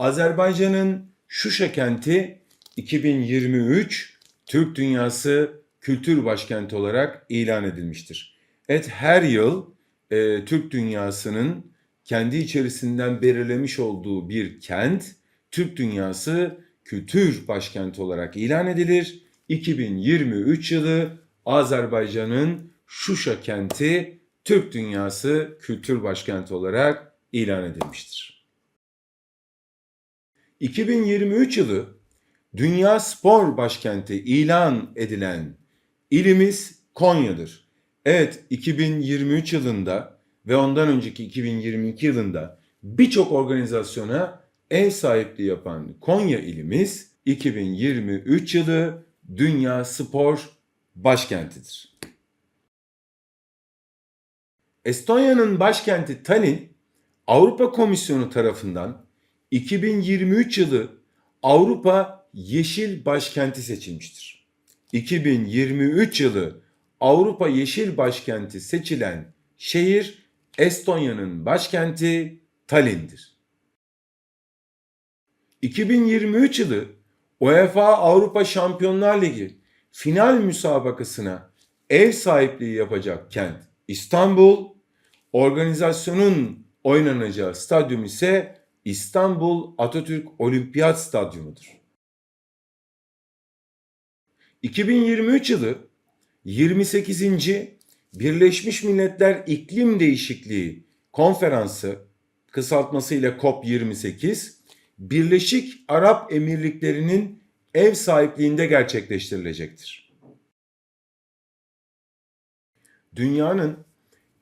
Azerbaycan'ın Şuşa kenti 2023 Türk Dünyası Kültür Başkenti olarak ilan edilmiştir. Evet her yıl e, Türk Dünyası'nın kendi içerisinden belirlemiş olduğu bir kent Türk Dünyası Kültür Başkenti olarak ilan edilir. 2023 yılı Azerbaycan'ın Şuşa kenti Türk Dünyası Kültür Başkenti olarak ilan edilmiştir. 2023 yılı Dünya Spor Başkenti ilan edilen ilimiz Konya'dır. Evet 2023 yılında ve ondan önceki 2022 yılında birçok organizasyona ev sahipliği yapan Konya ilimiz 2023 yılı Dünya Spor Başkentidir. Estonya'nın başkenti Tallinn Avrupa Komisyonu tarafından 2023 yılı Avrupa Yeşil Başkenti seçilmiştir. 2023 yılı Avrupa Yeşil Başkenti seçilen şehir Estonya'nın başkenti Tallinn'dir. 2023 yılı UEFA Avrupa Şampiyonlar Ligi final müsabakasına ev sahipliği yapacak kent İstanbul, organizasyonun oynanacağı stadyum ise İstanbul Atatürk Olimpiyat Stadyumu'dur. 2023 yılı 28. Birleşmiş Milletler İklim Değişikliği Konferansı kısaltmasıyla COP28 Birleşik Arap Emirlikleri'nin ev sahipliğinde gerçekleştirilecektir. Dünyanın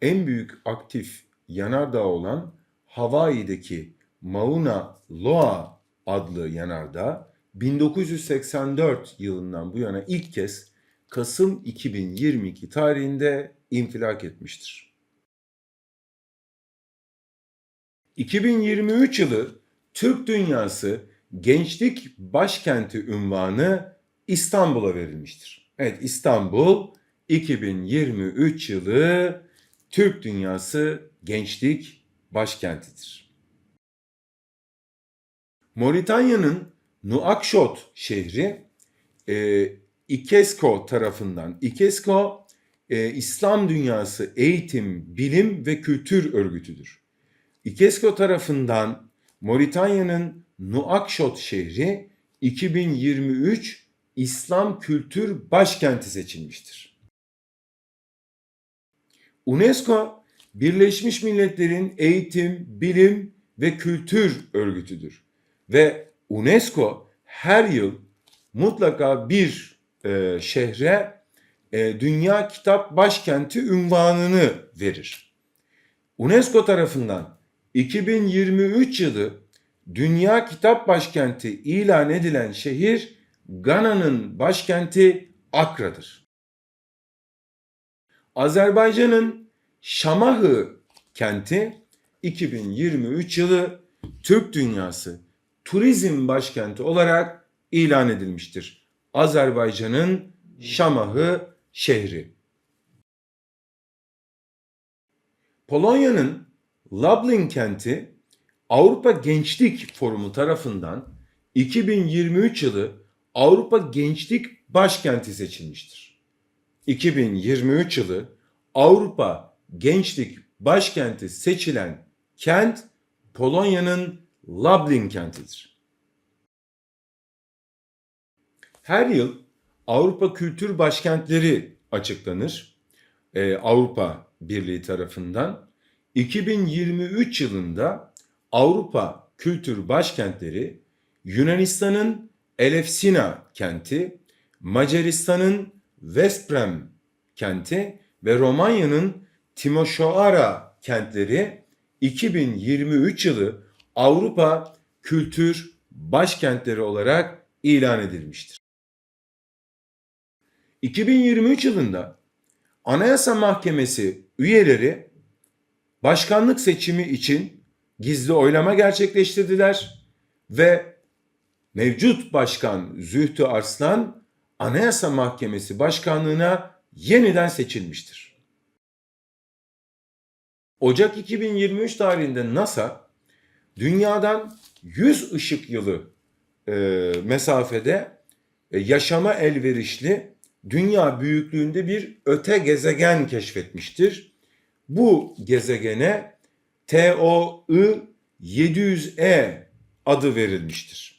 en büyük aktif yanardağı olan Hawaii'deki Mauna Loa adlı yanardağ 1984 yılından bu yana ilk kez Kasım 2022 tarihinde infilak etmiştir. 2023 yılı Türk Dünyası Gençlik Başkenti ünvanı İstanbul'a verilmiştir. Evet İstanbul 2023 yılı Türk Dünyası Gençlik Başkentidir. Moritanya'nın Nuakşot şehri e, İKESKO tarafından, İKESKO e, İslam Dünyası Eğitim, Bilim ve Kültür Örgütüdür. İKESKO tarafından Moritanya'nın Nuakşot şehri 2023 İslam Kültür Başkenti seçilmiştir. UNESCO Birleşmiş Milletler'in eğitim, bilim ve kültür örgütüdür. Ve UNESCO her yıl mutlaka bir e, şehre e, Dünya Kitap Başkenti ünvanını verir. UNESCO tarafından 2023 yılı Dünya Kitap Başkenti ilan edilen şehir Gana'nın başkenti Akra'dır. Azerbaycan'ın Şamahı kenti 2023 yılı Türk Dünyası Turizm Başkenti olarak ilan edilmiştir. Azerbaycan'ın Şamahı şehri. Polonya'nın Lublin kenti Avrupa Gençlik Forumu tarafından 2023 yılı Avrupa Gençlik Başkenti seçilmiştir. 2023 yılı Avrupa Gençlik Başkenti seçilen kent Polonya'nın Lublin kentidir. Her yıl Avrupa Kültür Başkentleri açıklanır. Ee, Avrupa Birliği tarafından. 2023 yılında Avrupa Kültür Başkentleri Yunanistan'ın Elefsina kenti, Macaristan'ın Veszprem kenti ve Romanya'nın Timișoara kentleri 2023 yılı Avrupa Kültür Başkentleri olarak ilan edilmiştir. 2023 yılında Anayasa Mahkemesi üyeleri başkanlık seçimi için gizli oylama gerçekleştirdiler ve mevcut başkan Zühtü Arslan Anayasa Mahkemesi başkanlığına yeniden seçilmiştir. Ocak 2023 tarihinde NASA dünyadan 100 ışık yılı e, mesafede e, yaşama elverişli dünya büyüklüğünde bir öte gezegen keşfetmiştir. Bu gezegene TOI 700E adı verilmiştir.